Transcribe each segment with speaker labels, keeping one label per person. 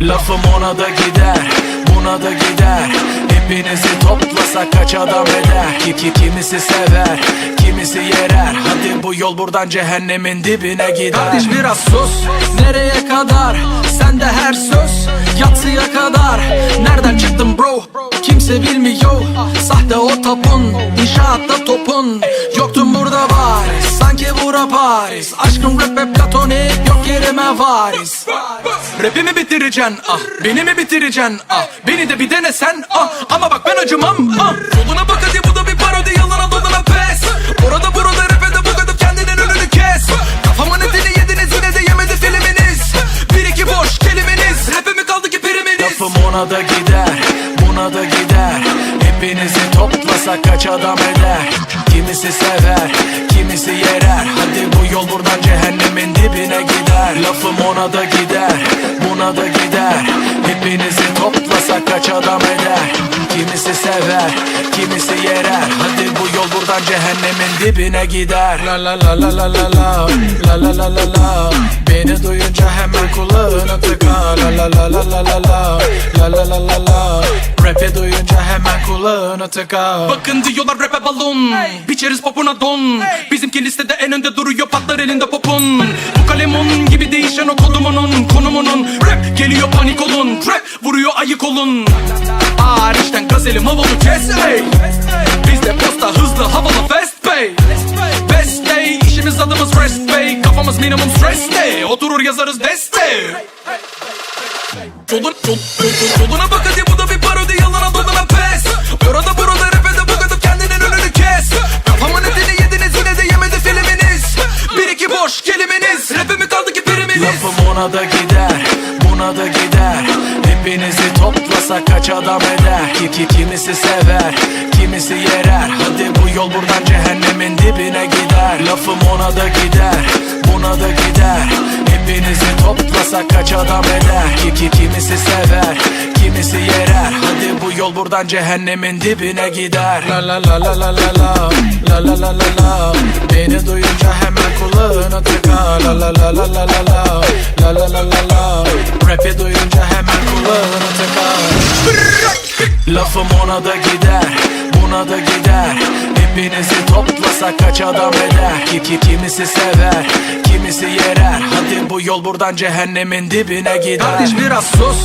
Speaker 1: Lafım ona da gider Buna da gider. Hepinizi toplasak kaç adam eder? Ki, ki Kimisi sever Kimisi yerer. Hadi bu yol buradan cehennemin dibine gider. Kardeş biraz sus Nereye kadar? Sende her söz Yatsıya kadar. Nereden çıktın bro? Kimse bilmiyor. Sahte o tapun İnşaatta topun. Yoktun burada bari Sanki bura Paris Aşkım rap ve platonik Yok yerime varis Rapimi bitireceksin ah. Beni mi bitireceksin ah. Beni de bir dene sen ah. Ama bak ben acımam ah. Yoluna bak hadi bu da bir parodi. Yalana dolana pes. Orada burada rap'e de bu kadar kendinin önünü kes. Kafamın etini yediniz yine de yemedi filminiz Bir iki boş kelimeniz. Rap'e kaldı ki priminiz Lafım ona da gider Buna da gider Hepinizi toplasak kaç adam eder? Kimisi sever Kimisi yerer. Hadi bu yol buradan cehennemin dibine gider. Lafım ona da gider Buna da gider. Hepinizi toplasak kaç adam eder? Kimisi sever Kimisi yerer. Hadi bu yol buradan cehennemin dibine gider. La la la la la la la La la la la la. Beni duyunca hemen kulağına tıka kulağına tıka
Speaker 2: Bakın diyorlar rap'e balon. Biçeriz popuna don. Bizimki listede en önde duruyor patlar elinde popun. Bu kalemun gibi değişen o kodumunun Konumunun Rap geliyor panik olun. Rap vuruyor ayık olun. Hariçten gazelim havalı kes ey Bizde posta hızlı havalı fast pay. Best day işimiz adımız rest pay. Kafamız minimum stress day. Oturur yazarız deste. Yolun, yol, yol, yoluna bak hadi bu
Speaker 1: Ona da gider Buna da gider. Hepinizi toplasak kaç adam eder? Ki, ki Kimisi sever Kimisi yerer. Hadi bu yol buradan cehennemin dibine gider. Lafım ona da gider Buna da gider Hepinizi toplasak kaç adam eder ki, ki Kimisi sever Kimisi yerer Hadi bu yol buradan cehennemin dibine gider La la la la la la la La la la la la Beni duyunca hemen kulağına tıka La la la la la la la La la la la la Rap'i duyunca hemen kulağına tıka Lafım ona da gider Buna da gider Hepinizi toplasak kaç adam eder? Ki, ki Kimisi sever Kimisi yerer. Hadi bu yol buradan cehennemin dibine gider. Kardeş biraz sus.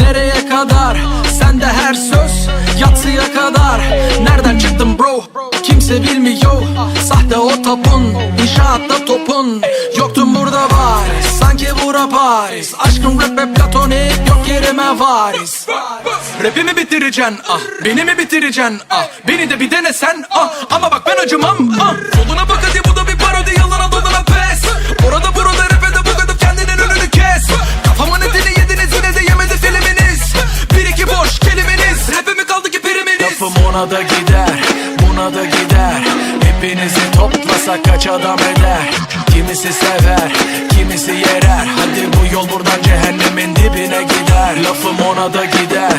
Speaker 1: Nereye kadar? Sende her söz Yatsıya kadar. Nereden çıktın bro? Kimse bilmiyor. Sahte o tapun İnşaatta topun. Yoktun burada bari Sanki bura Paris. Aşkım rap ve platonik Yok yerime varis.
Speaker 2: Rapimi bitireceksin ah. Beni mi bitireceksin ah. Beni de bir dene sen ah. Ama bak ben acımam ah. Yoluna bak hadi bu da bir parodi. Yalana dolana pes. Orada burada rap'e de bu kadar kendinin önünü kes. Kafamın etini yediniz yine de yemedi filminiz Bir iki boş kelimeniz. Rap'e mi kaldı ki priminiz?
Speaker 1: Lafım ona da gider Buna da gider. Hepinizi toplasak kaç adam eder? Kimisi sever yol buradan cehennemin dibine gider Lafım ona da gider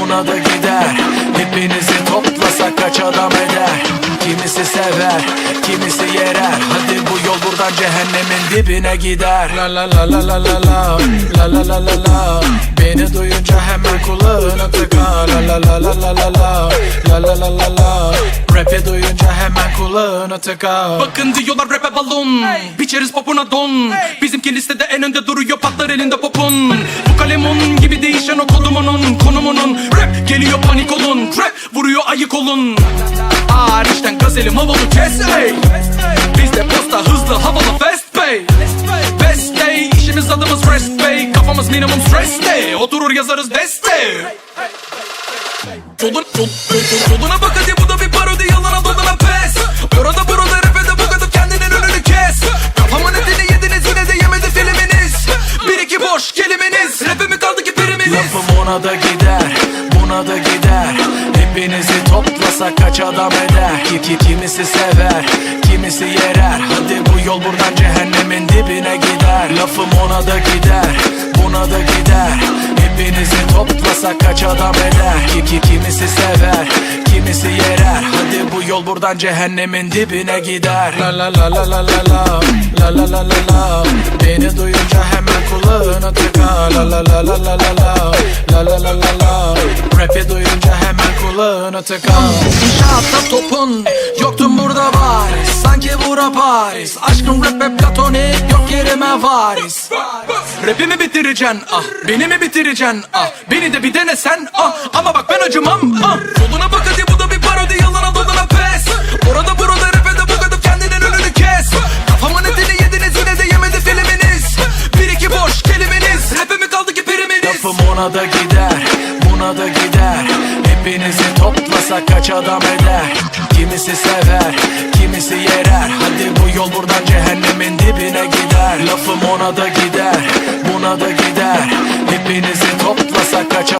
Speaker 1: Buna da gider Hepinizi toplasak kaç adam eder Kimisi sever Kimisi yerer Hadi bu yol buradan cehennemin dibine gider La la la la la la la La la la la la Beni duyunca hemen kulağına tıka La la la la la la la La la la la la kulağına tıka
Speaker 2: Bakın diyorlar rap'e balon. Biçeriz popuna don. Bizimki listede en önde duruyor patlar elinde popun Bu kalemun gibi değişen o kodumunun Konumunun Rap geliyor panik olun. Rap vuruyor ayık olun. Hariçten gazelim havalı kes ey Bizde posta hızlı havalı fast pay. Best day işimiz adımız rest pay. Kafamız minimum stress day. Oturur yazarız deste Yolun, yol, yol, yol- yoluna bak
Speaker 1: ona da gider Buna da gider. Hepinizi toplasak kaç adam eder? Ki, ki Kimisi sever Kimisi yerer. Hadi bu yol buradan cehennemin dibine gider. Lafım ona da gider Buna da gider Hepinizi toplasak kaç adam eder ki, ki Kimisi sever Kimisi yerer Hadi bu yol buradan cehennemin dibine gider La la la la la la la La la la la la Beni duyunca hemen kulağına tıka la la la la la la la La la la la la Rap'i duyunca hemen kulağını tıkan İnşaatta topun Yoktun burada varis Sanki bura Paris Aşkın rap ve platonik Yok yerime varis
Speaker 2: Rapimi bitireceksin ah Beni mi bitireceksin ah. Beni de bir dene sen ah. Ama bak ben acımam ah. Yoluna bak hadi bu da bir parodi. Yalana dolana pes. Orada burada rap'e de bu kadar kendinin önünü kes. Kafamın etini yediniz yine de yemedi filminiz Bir iki boş kelimeniz. Rap'e mi kaldı ki priminiz
Speaker 1: Lafım ona da gider Buna da gider. Hepinizi toplasak kaç adam eder? Kimisi sever Kimisi yerer. Hadi bu yol buradan cehennemin dibine gider. Lafım ona da gider Buna da gider Toplasak kaç